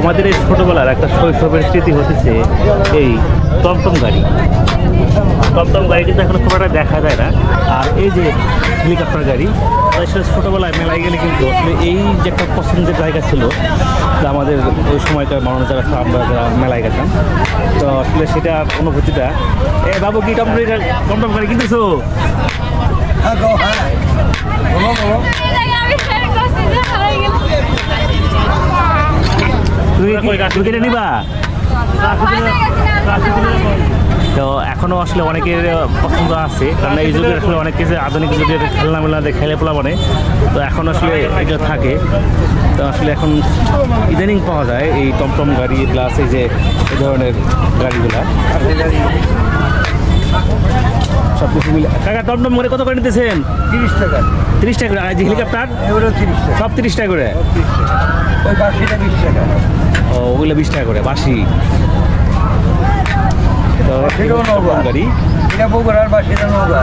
আমাদের এই ছোটোবেলার একটা শৈশবের স্মৃতি হতেছে এই টমটম গাড়ি। টমটম গাড়ি কিন্তু এখন খুব একটা দেখা যায় না। আর এই যে হেলিকপ্টার গাড়ি আসলে ছোটোবেলায় মেলায় গেলে কিন্তু আসলে এই যে একটা পছন্দের জায়গা ছিল, যা আমাদের ওই সময়কার মানুষ যারা আমরা যারা মেলায় গেতাম তো আসলে সেটা অনুভূতিটা এ বাবু, কি টমটম টমটম গাড়ি কিনতেছো? তুমি কেটে নিবা? তো এখনও আসলে অনেকের পছন্দ আছে কারণ এই যুগের আসলে অনেক কিছু আধুনিক যুগের খেলনা মেলা খেলে পোলা মানে তো এখন আসলে এগুলো থাকে। তো আসলে এখন ইদানিং পাওয়া যায় এই টমটম গাড়ি প্লাস এই যে এই ধরনের গাড়িগুলা। সব কিছু মিলে কাকা টমটম করে কত করে নিতেছেন? তিরিশ টাকা। তিরিশ টাকা করে। আর যে হেলিকপ্টার টাকা। সব তিরিশ টাকা করে? ওই বাসিটা বিশ টাকা। ও ওগুলো বিশ টাকা করে বাসি তো। গাড়ি এটা বগুড়ার বাসিটা নৌকা।